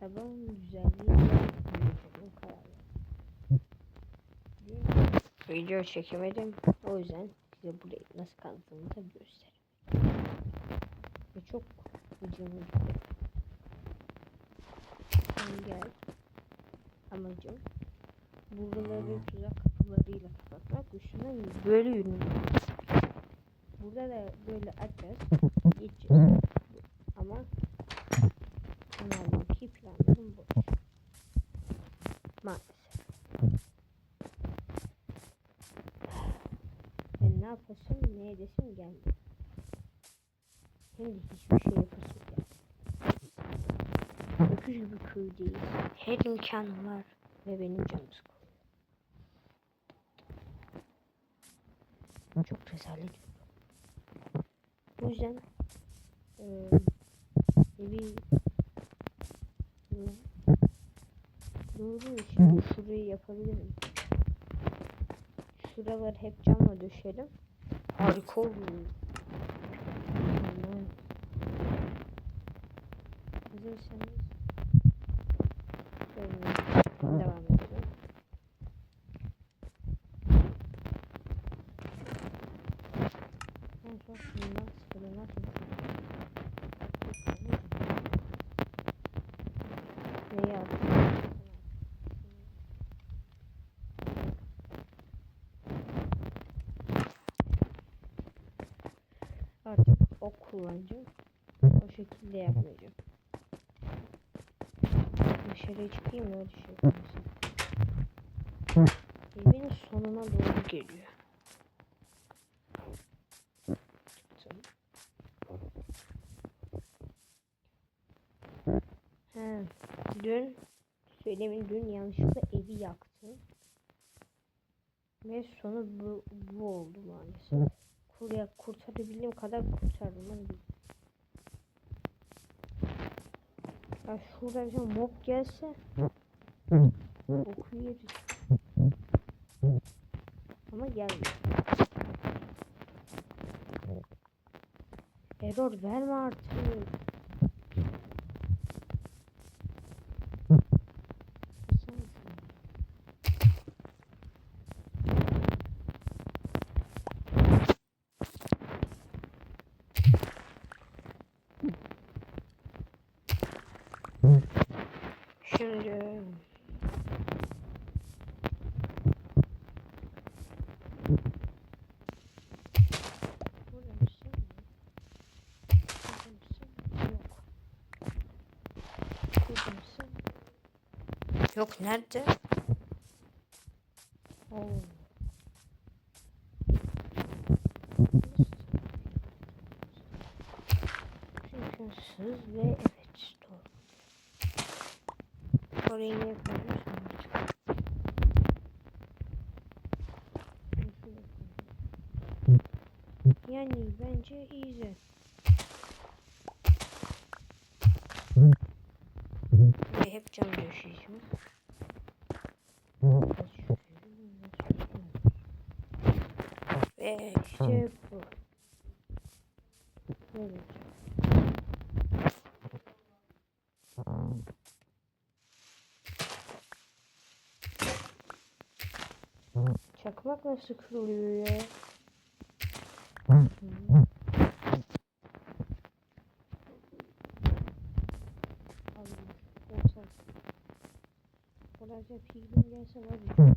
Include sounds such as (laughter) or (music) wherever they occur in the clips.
tabanın güzelliği video çekemedim. O yüzden size burayı nasıl kazdığımı da göstereyim. Ve çok videomu gel. Amacım buraları tuzak kapılarıyla kapatmak. Üstünden böyle yürümek. Burada da böyle açacağız. Geçeceğiz. Ama kanaldaki planlarım boş. Maalesef. Ben ne yapasım ne edesim geldi. Hem de hiçbir şey yapasım geldi. Öküz gibi köydeyiz. Her imkanım var ve benim canım sıkılıyor. Çok rezalet. Bu yüzden eee evi Doğru şimdi şurayı yapabilirim. Şuralar hep camla döşerim. Harika olur. Hazırsanız şöyle devam Artık ok kullanacağım. O şekilde yapmayacağım. Dışarıya çıkayım şey yapmasın. Evin sonuna doğru geliyor. Çıktım. He, dün söylemin dün yanlışlıkla evi yaktım. Ve sonu bu, bu oldu maalesef. Kurya kurtarabildiğim kadar kurtardım. Bir- Ya şurada bir tane mob gelse oku yeriz. Ama gelmiyor. Error verme artık. Sen- Şimdi Burada mısın? Burada mısın? Yok. Burada mısın? Yok nerede? Oo. Çünkü ve evet doğru. Orayı artık? Yani bence iyice. Ve hep cam döşeyeceğim. Ve işte bu. Böyle. Çakmak nasıl kırılıyor ya? Hı. Allah, olsa. Kolayca piglim gelse var ya.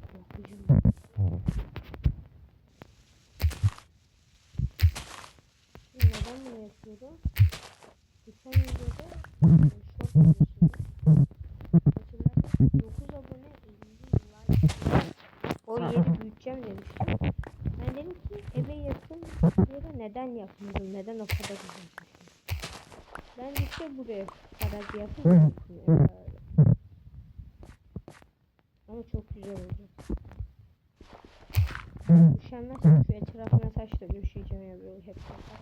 Şimdi neden bunu yapıyorum? Geçen videoda e, short videosunda hatırlarsan 9 abone 50 like o yeri büyüteceğim demiştim. Ben dedim ki eve yakın yere neden yapmadım? Neden o kadar uzun taşıdım? Ben işte buraya kadar yapıp yapmıyorum. Ama çok güzel oldu. Üşenmezsem şu etrafına taş da döşeyeceğim ya böyle hep beraber.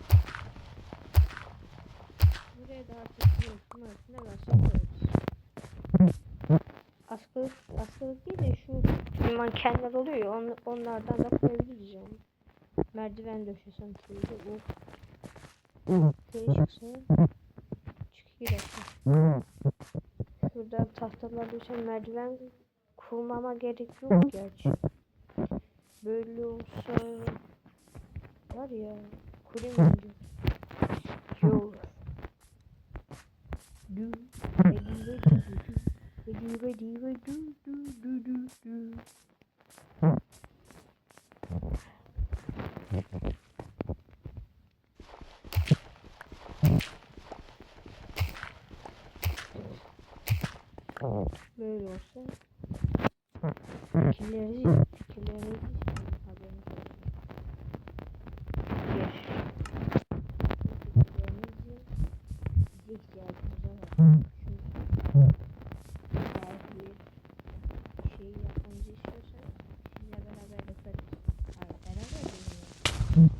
Buraya da artık yorsun arasında varsa koyarız. Askılık, askılık değil de şu mankenler oluyor ya on, onlardan da koyabiliriz yani. Merdiven döşesem şöyle bu. Şöyle çıksın. Çık bir dakika. Şuradan tahtalar düşen merdiven kurmama gerek yok gerçi. Böyle olsa var ya kurayım bence. İyi olur. Du, ready, ready, du, du. Ready, ready, ready, du, du, du, du. Böyle olsa fikirlerinizi istiyorum haberiniz olsun. Bir. Fikirlerinizi bize ihtiyacımız var. Çünkü eğer bir şey yapmamızı istiyorsanız sizinle beraber yaparız. Hayır beraber değil.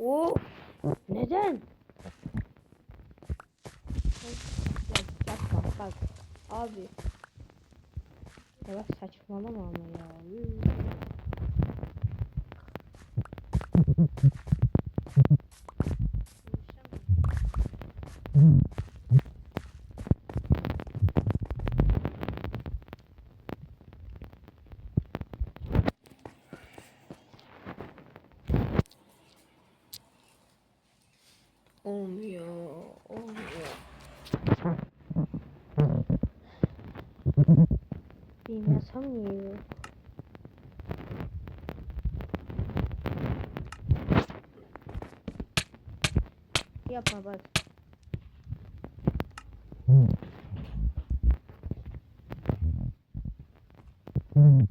O neden? Ya yapma bak abi. Ya bak saçmalama ama ya. Yürü. Olmuyor, olmuyor. Benim yasam niye yok? Yapma bak. Evet,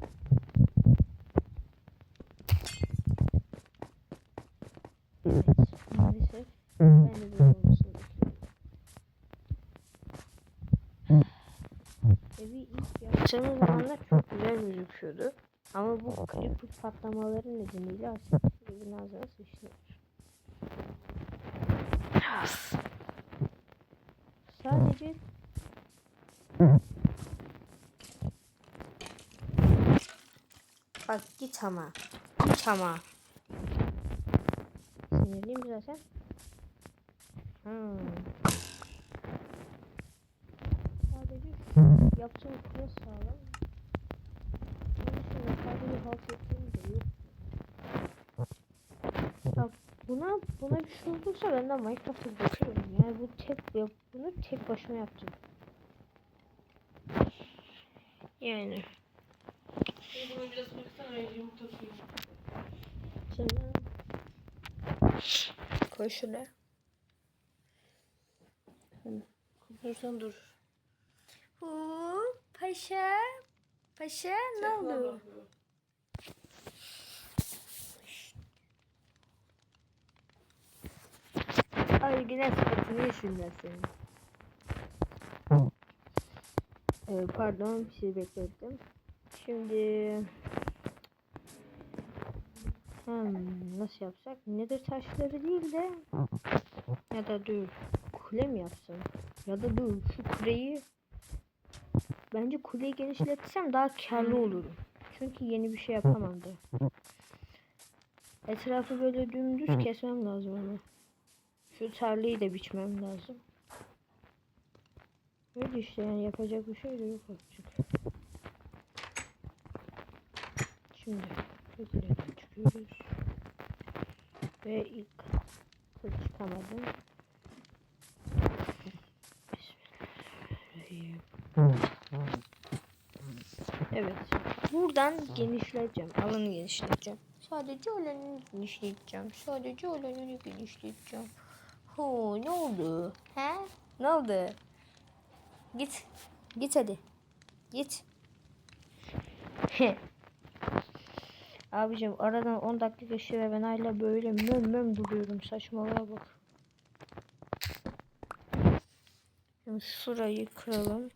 maalesef ben de böyle olmasını bekliyorum. Zamanlar çok güzel gözüküyordu. Ama bu creeper patlamaları nedeniyle artık evin ağzına sıçtı. Sadece Bak git ama. Git ama. Sinirliyim zaten. Hmm. Sadece yaptığım kule sağlam. Dışında sadece halt ettiğim de yok. Ya buna buna bir şey olursa ben de Minecraft'ı bırakırım. Yani bu tek yap bunu tek başıma yaptım. Yani. Şimdi bunu biraz koysana yumurta suyu. Canım. Koy şöyle. Dursan dur. Oo, paşa. Paşa ne oldu? Ay güneş sıkıntını yesinler senin. Ee, pardon bir şey beklettim. Şimdi hmm, nasıl yapsak? Nedir taşları değil de ya da dur kule mi yapsam? Ya da dur şu kuleyi bence kuleyi genişletsem daha karlı olurum. Çünkü yeni bir şey yapamam da. Etrafı böyle dümdüz kesmem lazım ama. Şu tarlayı da biçmem lazım. Öyle işte yani yapacak bir şey de yok artık. Şimdi yukarıya çıkıyoruz. Ve ilk çıkamadım. Evet. Buradan genişleteceğim. Alanı genişleteceğim. Sadece alanını genişleteceğim. Sadece alanını genişleteceğim. Ho ne oldu? He? Ne oldu? Git. Git hadi. Git. (laughs) Abicim aradan 10 dakika geçti ve ben hala böyle möm möm duruyorum. Saçmalığa bak. Şimdi şurayı kıralım.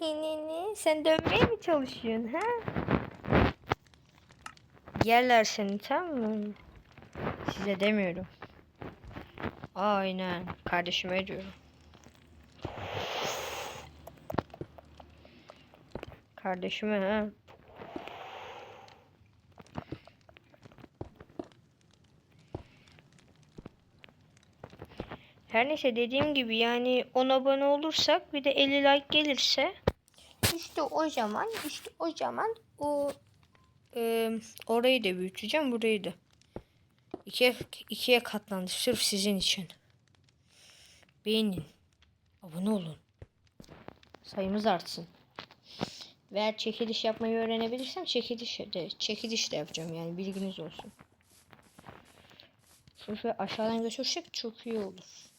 Hinini sen dönmeye mi çalışıyorsun ha? Yerler seni tamam mı? Size demiyorum. Aynen. Kardeşime diyorum. Kardeşime ha. Her neyse dediğim gibi yani 10 abone olursak bir de 50 like gelirse işte o zaman işte o zaman o e, orayı da büyüteceğim burayı da. İkiye, ikiye katlandı sırf sizin için. Beğenin. Abone olun. Sayımız artsın. Ve eğer çekiliş yapmayı öğrenebilirsem çekiliş de, çekiliş de yapacağım yani bilginiz olsun. Çünkü aşağıdan götürsek çok iyi olur.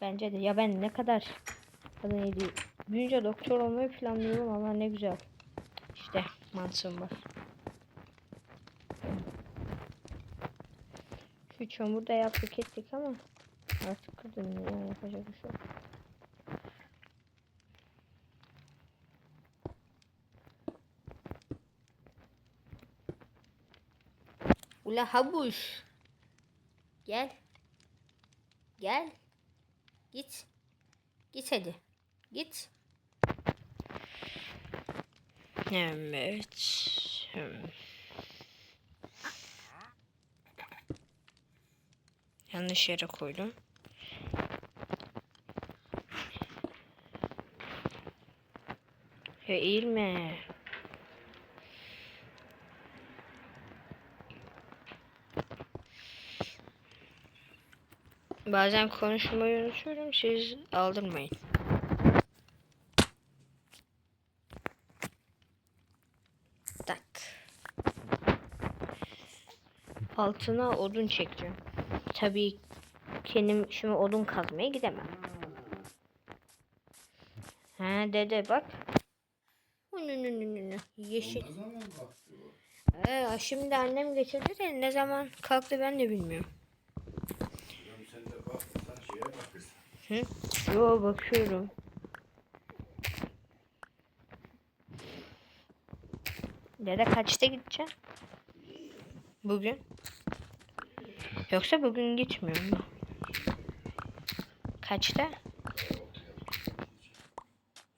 Bence de. Ya ben ne kadar adı neydi? Büyünce doktor olmayı planlıyorum ama ne güzel. İşte mantığım var. Şu çamur da yaptık ettik ama artık kırdım ya yapacak bir şey yok. Ula habuş. Gel. Gel. Git. Git hadi. Git. Evet. Hmm. Yanlış yere koydum. Ya eğilme. Bazen konuşmayı unutuyorum. Siz aldırmayın. Tak. Altına odun çekeceğim. Tabii kendim şimdi odun kazmaya gidemem. Ha dede bak. Yeşil. Ee, şimdi annem getirdi de ne zaman kalktı ben de bilmiyorum. Hı? Yo bakıyorum. Dede kaçta gideceksin? Bugün? Yoksa bugün gitmiyor mu? Kaçta?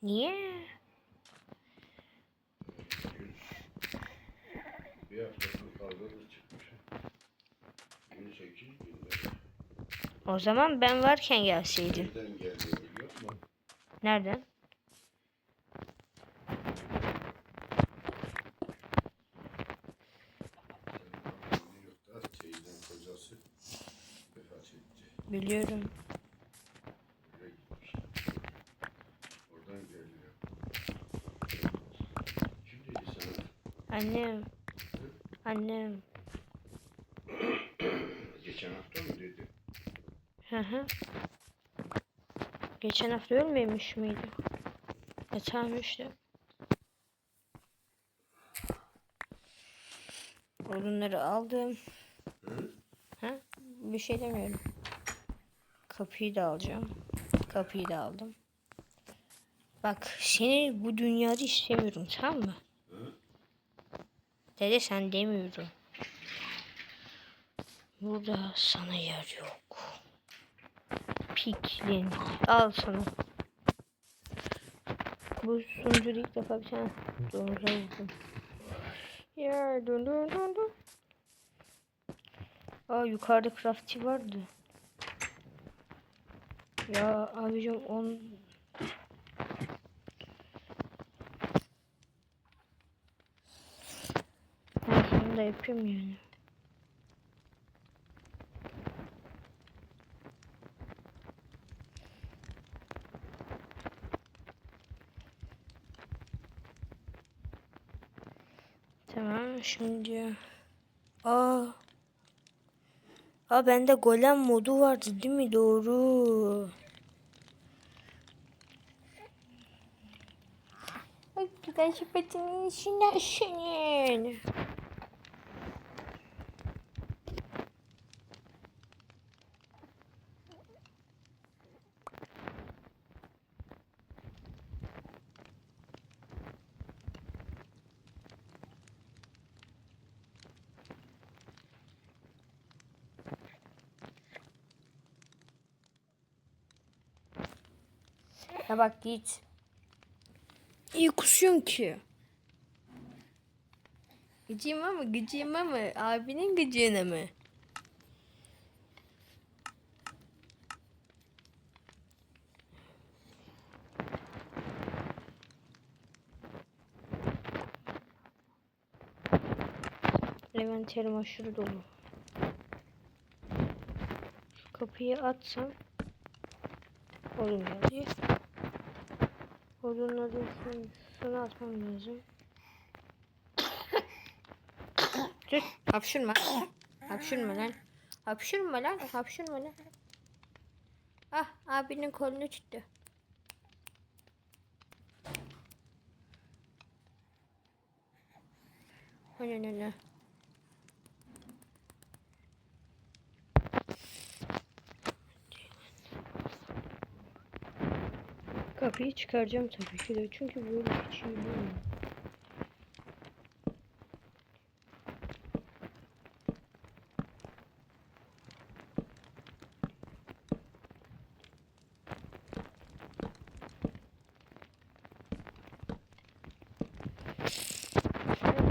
Niye? Bir haftalık kavgamız çıkmış. 18 günde. O zaman ben varken gelseydin. Nereden Biliyorum. Annem. Annem. Geçen hafta mı dedi? Hı hı. Geçen hafta ölmemiş miydi? İşte. Odunları aldım. Hı? Ha? Bir şey demiyorum. Kapıyı da alacağım. Kapıyı da aldım. Bak seni bu dünyada istemiyorum tamam mı? Hı? Dede sen demiyorum. Burada sana yer yok. Piklin. Al sana. Bu sunucuda ilk defa bir tane domuza vurdum. Ya dön dön dön dön. Aa yukarıda crafty vardı. Ya abicim on Ben şunu da yapayım yani. Tamam şimdi. Aa. Aa bende golem modu vardı değil mi? Doğru. Ay güzel sepetinin içinden Ya bak git. İyi kusuyorsun ki. Gıcığıma mı? Gıcığıma mı? Abinin gıcığına mı? Envanterim aşırı dolu. Şu kapıyı atsam olmuyor diye. Şunu, şunu atmam lazım. Dur, hapşırma. Hapşırma lan. Hapşırma lan, hapşırma lan. Ah, abinin kolunu tuttu. O ne ne Kapıyı çıkaracağım tabii ki de çünkü böyle hiç iyi olmuyor.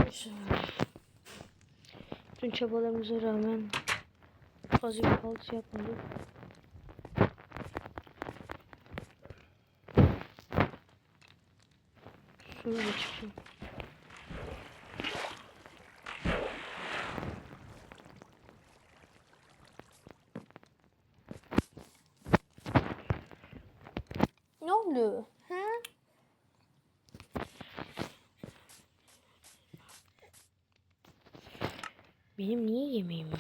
Neyse. Tüm çabalarımıza rağmen az bir halt yapmadık. Da çıkayım. Ne oldu? Ha? Benim niye yemeğim yok?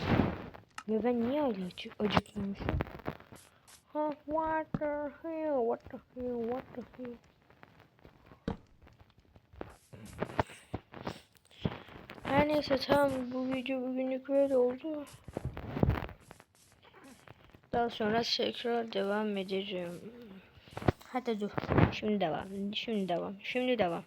Ve ben niye hala acı acıkmamışım? Ha, what the hell, what the hell, what the hell? Neyse tamam bu video bugünlük böyle oldu. Daha sonra tekrar devam ederim. Hadi dur. Şimdi devam. Şimdi devam. Şimdi devam.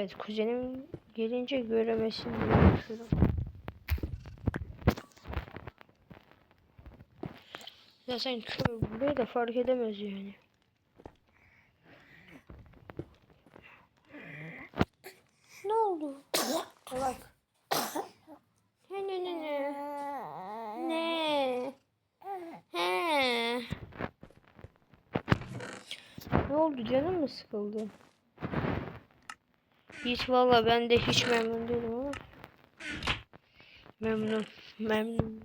Evet kuzenim gelince göremesin diye yapıyorum. Ya sen kör buraya da fark edemez yani. Ne oldu? Bak. Ne ne ne ne? Ne? He. Ne oldu canım mı sıkıldı? Hiç valla ben de hiç memnun değilim ama. Memnun memnun